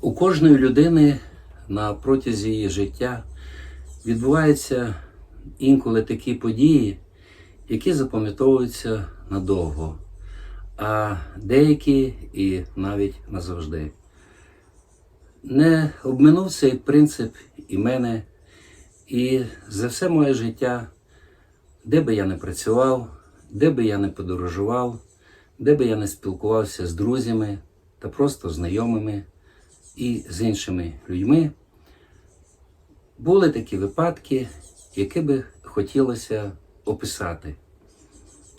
У кожної людини на протязі її життя відбуваються інколи такі події, які запам'ятовуються надовго, а деякі і навіть назавжди. Не обминув цей принцип і мене, і за все моє життя, де би я не працював, де би я не подорожував, де би я не спілкувався з друзями та просто знайомими і з іншими людьми, були такі випадки, які би хотілося описати.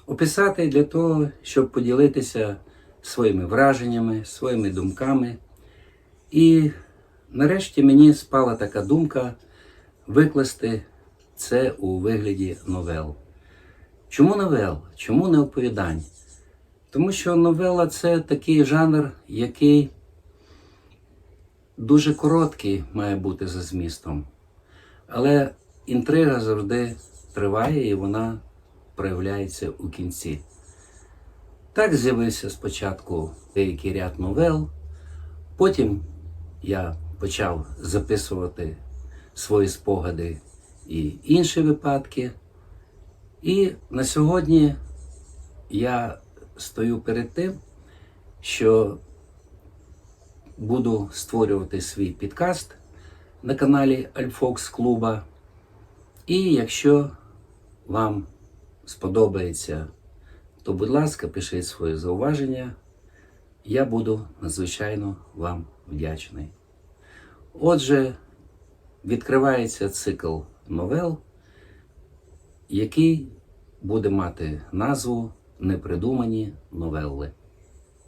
Описати для того, щоб поділитися своїми враженнями, своїми думками. І нарешті мені спала така думка викласти це у вигляді новел. Чому новел? Чому не оповідань? Тому що новела це такий жанр, який дуже короткий має бути за змістом. Але інтрига завжди триває і вона проявляється у кінці. Так з'явився спочатку деякий ряд новел, потім я почав записувати свої спогади і інші випадки. І на сьогодні я стою перед тим, що буду створювати свій підкаст на каналі Альфокс Клуба. І якщо вам сподобається, то, будь ласка, пишіть свої зауваження. Я буду надзвичайно вам вдячний. Отже, відкривається цикл новел, який буде мати назву Непридумані новели.